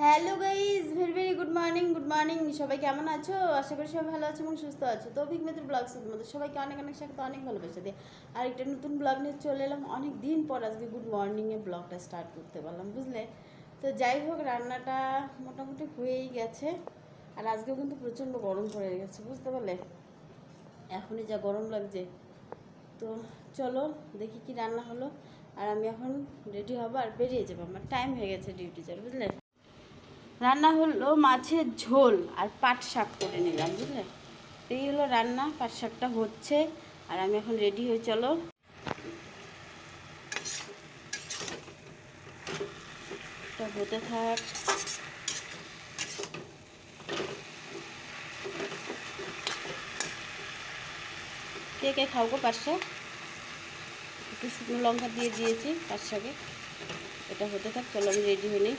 Hello guys very very good morning good morning সবাই কেমন আছো? আশা করি সবাই ভালো আছো এবং সুস্থ আছো। তো অভিক মিত্র ব্লগ তোমাদের সবাইকে অনেক অনেক সাথে অনেক ভালোবাসা দিয়ে আর একটা নতুন ব্লগ নিয়ে চলে এলাম। অনেক দিন পর আজকে গুড মর্নিংয়ে ব্লগটা স্টার্ট করতে পারলাম, বুঝলে? তো যাই হোক, রান্নাটা মোটামুটি হয়েই গেছে। আর আজকেও কিন্তু প্রচণ্ড গরম পড়ে গেছে, বুঝতে পারলে? এখনই যা গরম লাগছে। তো চলো, দেখি কি রান্না হলো। আর আমি এখন রেডি হব আর বেরিয়ে যাব। আমার টাইম হয়ে গেছে ডিউটি যার বুঝলে? রান্না হলো মাছের ঝোল আর পাট শাক করে নিলাম, বুঝলে? এই হলো রান্না, পাট শাকটা হচ্ছে, আর আমি এখন রেডি হয়ে, চলো। হতে থাক। কে কে গো পাট শাক? একটু শুকনো লঙ্কা দিয়ে দিয়েছি পাট শাকে। এটা হতে থাক, চলো আমি রেডি হয়ে নিই।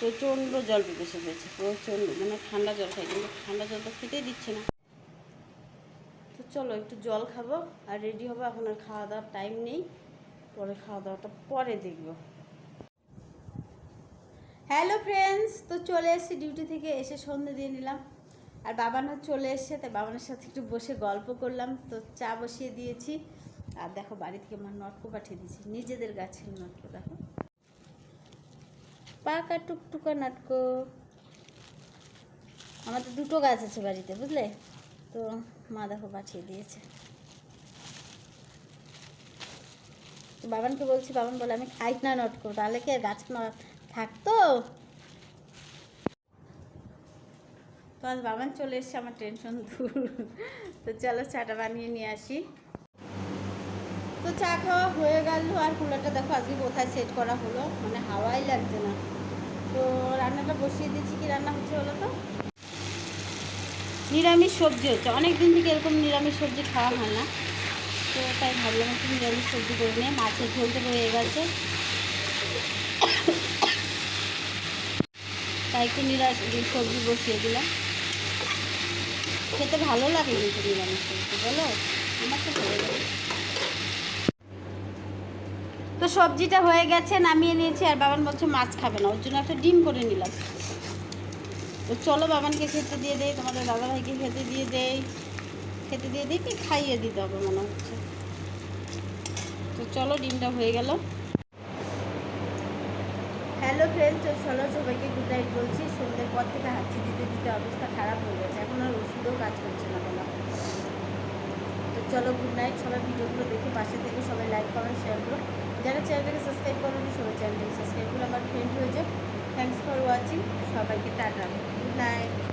প্রচণ্ড জল পিপাসা হয়েছে, প্রচণ্ড মানে ঠান্ডা জল খাই, কিন্তু ঠান্ডা জল তো খেতেই দিচ্ছে না। তো চলো একটু জল খাব, আর রেডি হব, এখন আর খাওয়া দাওয়ার টাইম নেই, পরে খাওয়া দাওয়াটা পরে দেখব। হ্যালো ফ্রেন্ডস তো চলে এসেছি ডিউটি থেকে এসে সন্ধে দিয়ে নিলাম। আর বাবানও চলে এসছে, তাই বাবানের সাথে একটু বসে গল্প করলাম। তো চা বসিয়ে দিয়েছি। আর দেখো, বাড়ি থেকে আমার নটকো পাঠিয়ে দিয়েছি, নিজেদের গাছের নটকো, দেখো। পাকা টুকটুকা নাটকো। আমাদের দুটো গাছ আছে বাড়িতে, বুঝলে? তো মা দেখো পাঠিয়ে দিয়েছে। বাবানকে বলছি, বাবান বলে, আমি খাই না নটকো তাহলে কি গাছ থাকতো? তো আজ বাবান চলে এসছে, আমার টেনশন দূর। তো চলো চাটা বানিয়ে নিয়ে আসি। তো চা খাওয়া হয়ে গেল, আর কুলারটা দেখো আজকে কোথায় সেট করা হলো মানে হাওয়াই লাগছে না। তো রান্নাটা বসিয়ে দিয়েছি। কি রান্না হচ্ছে বলো তো? নিরামিষ সবজি হচ্ছে। অনেক দিন থেকে এরকম নিরামিষ সবজি খাওয়া হয় না। তো তাই ভাবলাম একটু নিরামিষ সবজি করে নিয়ে মাছের ঝোলটা রয়ে গেছে। তাই একটু নিরামিষ সবজি বসিয়ে দিলাম। খেতে ভালো লাগে কিন্তু নিরামিষ সবজি, বলো? আমার তো ভালো লাগে। তো সবজিটা হয়ে গেছে, নামিয়ে নিয়েছি আর বাবান বলছে মাছ খাবে না। ওর জন্য একটা ডিম করে নিলাম। তো চলো বাবানকে খেতে দিয়ে দেই, তোমাদের দাদাভাইকে খেতে দিয়ে দেই। খেতে দিয়ে দিই কি? খাইয়ে দিতে হবে মনে হচ্ছে। তো চলো ডিমটা হয়ে গেল। হ্যালো ফ্রেন্ডস তো চলো সবাইকে গুড নাইট বলছি। সন্ধ্যের পর থেকে হাঁচি দিতে দিতে অবস্থা খারাপ হয়ে গেছে। এখন আর ওষুধও কাজ করছে না বলা। তো চলো গুড নাইট সবাই ভিডিওগুলো দেখে পাশে থেকে সবাই লাইক কমেন্ট শেয়ার করো। যারা চ্যানেলটাকে সাবস্ক্রাইব করেনি, সবাই চ্যানেলটাকে সাবস্ক্রাইব করে আমার ফ্রেন্ড হয়ে যাও। থ্যাংকস ফর ওয়াচিং সবাইকে টাটা। Good night